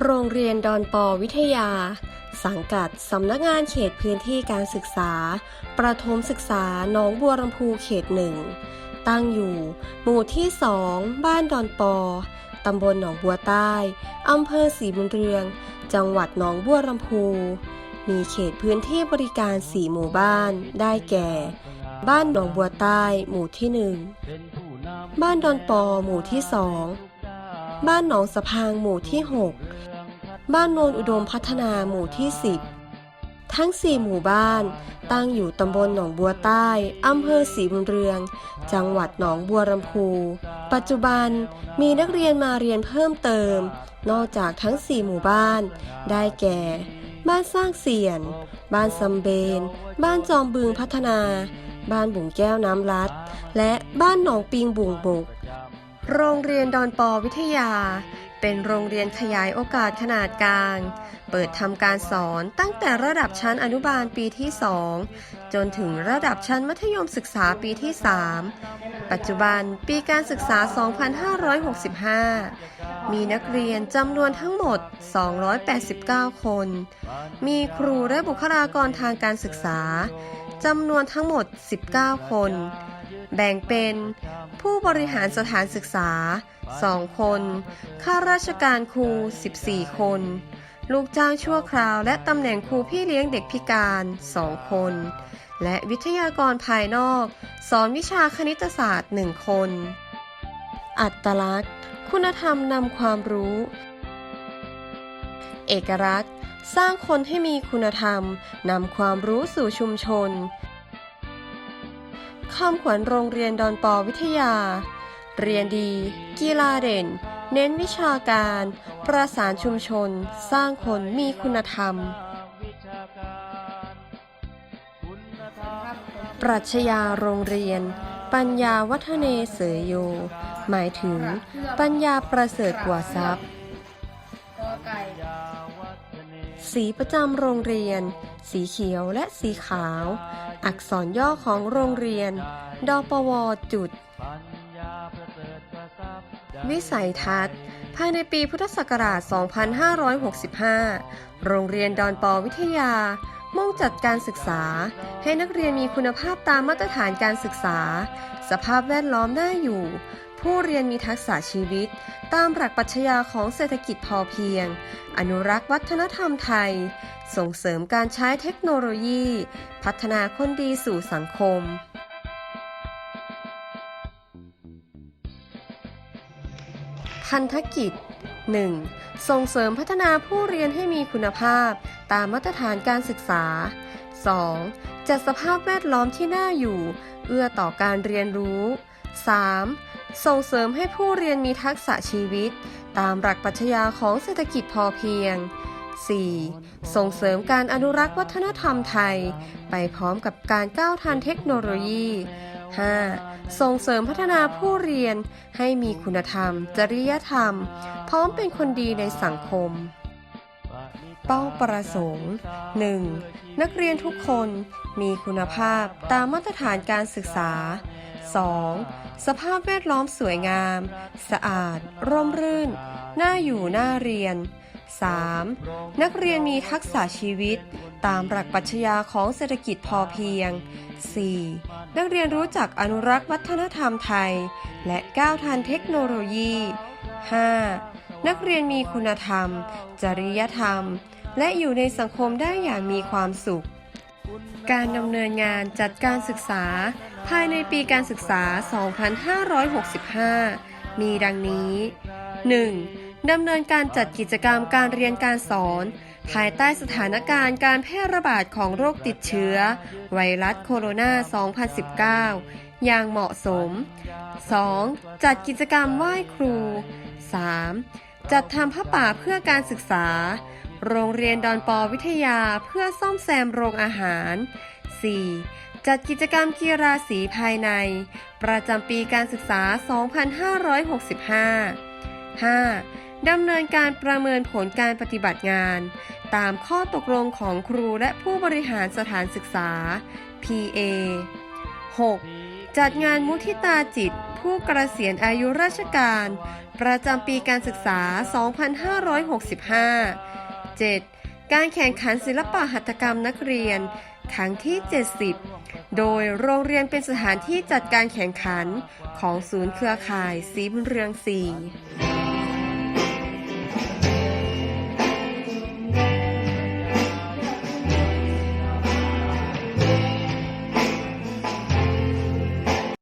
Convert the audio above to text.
โรงเรียนดอนปอวิทยา สังกัดสำนักงานเขตพื้นที่การศึกษา ประถมศึกษาหนองบัวลำพูเขตหนึ่ง ตั้งอยู่ หมู่ที่สองบ้านดอนปอ ตำบลหนองบัวใต้อำเภอศรีบุญเรือง จังหวัดหนองบัวลำพู มีเขตพื้นที่บริการสี่หมู่บ้านได้แก่ บ้านหนองบัวใต้ หมู่ที่หนึ่ง บ้านดอนปอ หมู่ที่สอง บ้านหนองสะพางหมู่ที่ 6 บ้านโนนอุดมพัฒนาหมู่ที่ 10 ทั้ง 4 หมู่บ้าน ตั้งอยู่ตำบลหนองบัวใต้อำเภอศรีบุญเรือง จังหวัดหนองบัวลำพู ปัจจุบันมีนักเรียนมาเรียนเพิ่มเติม นอกจากทั้ง 4 หมู่บ้าน ได้แก่ บ้านสร้างเสียน บ้านซัมเบน บ้านจอมบึงพัฒนา บ้านบุ่งแก้วน้ำลัด และบ้านหนองปิงบุ่งบก โรงเรียนดอนปอวิทยา เป็นโรงเรียนขยายโอกาสขนาดกลาง เปิดทำการสอนตั้งแต่ระดับชั้นอนุบาลปีที่ 2 จนถึงระดับชั้นมัธยมศึกษาปีที่ 3 ปัจจุบันปีการศึกษา 2565 มีนักเรียนจำนวนทั้งหมด 289 คน มีครูและบุคลากรทางการศึกษาจำนวนทั้งหมด 19 คน แบ่งเป็น ผู้บริหารสถานศึกษา 2 คน ข้าราชการครู 14 คน ลูกจ้างชั่วคราว และตำแหน่งครูพี่เลี้ยงเด็กพิการ 2 คน และวิทยากรภายนอก สอนวิชาคณิตศาสตร์ 1 คน อัตลักษณ์ คุณธรรมนำความรู้ เอกลักษณ์ สร้างคนให้มีคุณธรรมนำความรู้สู่ชุมชน คำขวัญโรงเรียนดอนปอวิทยา เรียนดี กีฬาเด่น เน้นวิชาการ ประสานชุมชน สร้างคนมีคุณธรรม ปรัชญาโรงเรียน ปัญญาวัฒเนเสยโย หมายถึง ปัญญาประเสริฐกว่าทรัพย์ สีประจำโรงเรียน สีเขียวและสีขาว อักษรย่อของโรงเรียน ดปวจุด วิสัยทัศน์ ภายในปีพุทธศักราช 2565 โรงเรียนดอนปอวิทยา มุ่งจัดการศึกษา ให้นักเรียนมีคุณภาพตามมาตรฐานการศึกษา สภาพแวดล้อมน่าอยู่ ผู้เรียนมีทักษะชีวิต ตามหลักปรัชญาของเศรษฐกิจพอเพียง อนุรักษ์วัฒนธรรมไทย ส่งเสริมการใช้เทคโนโลยี พัฒนาคนดีสู่สังคม พันธกิจ 1. ส่งเสริมพัฒนาผู้เรียนให้มีคุณภาพ ตามมาตรฐานการศึกษา 2. จัดสภาพแวดล้อมที่น่าอยู่ เอื้อต่อการเรียนรู้ 3. ส่งเสริมให้ผู้เรียนมีทักษะชีวิต ตามหลักปรัชญาของเศรษฐกิจพอเพียง 4. ส่งเสริมการอนุรักษ์วัฒนธรรมไทย ไปพร้อมกับการก้าวทันเทคโนโลยี 5. ส่งเสริมพัฒนาผู้เรียนให้มีคุณธรรม จริยธรรม พร้อมเป็นคนดีในสังคม เป้าประสงค์ 1. นักเรียนทุกคนมีคุณภาพตามมาตรฐานการศึกษา 2. สภาพแวดล้อมสวยงาม สะอาด ร่มรื่น น่าอยู่น่าเรียน 3. นักเรียนมีทักษะชีวิต ตามหลักปรัชญาของเศรษฐกิจพอเพียง 4. นักเรียนรู้จักอนุรักษ์วัฒนธรรมไทย และก้าวทันเทคโนโลยี 5. นักเรียนมีคุณธรรม จริยธรรม และอยู่ในสังคมได้อย่างมีความสุข การดำเนินงานจัดการศึกษา ภายในปีการศึกษา 2565 มีดังนี้ 1. ดำเนินการจัดกิจกรรมการเรียนการสอน ภายใต้สถานการณ์การแพร่ระบาดของโรคติดเชื้อ ไวรัสโคโรนา 2019 อย่างเหมาะสม 2. จัดกิจกรรมไหว้ครู 3. จัดทำผ้าป่าเพื่อการศึกษา โรงเรียนดอนปอวิทยาเพื่อซ่อมแซมโรงอาหาร 4. จัดกิจกรรมกีฬาสีภายใน ประจำปีการศึกษา 2565 5. ดำเนินการประเมินผลการปฏิบัติงาน ตามข้อตกลงของครูและผู้บริหารสถานศึกษา PA 6. จัดงานมุทิตาจิต ผู้เกษียณอายุราชการ ประจำปีการศึกษา 2565 7. การแข่งขันศิลปะหัตถกรรมนักเรียน ครั้งที่ 70 โดยโรงเรียนเป็นสถานที่จัดการแข่งขันของศูนย์เครือข่ายสีบุญเรือง4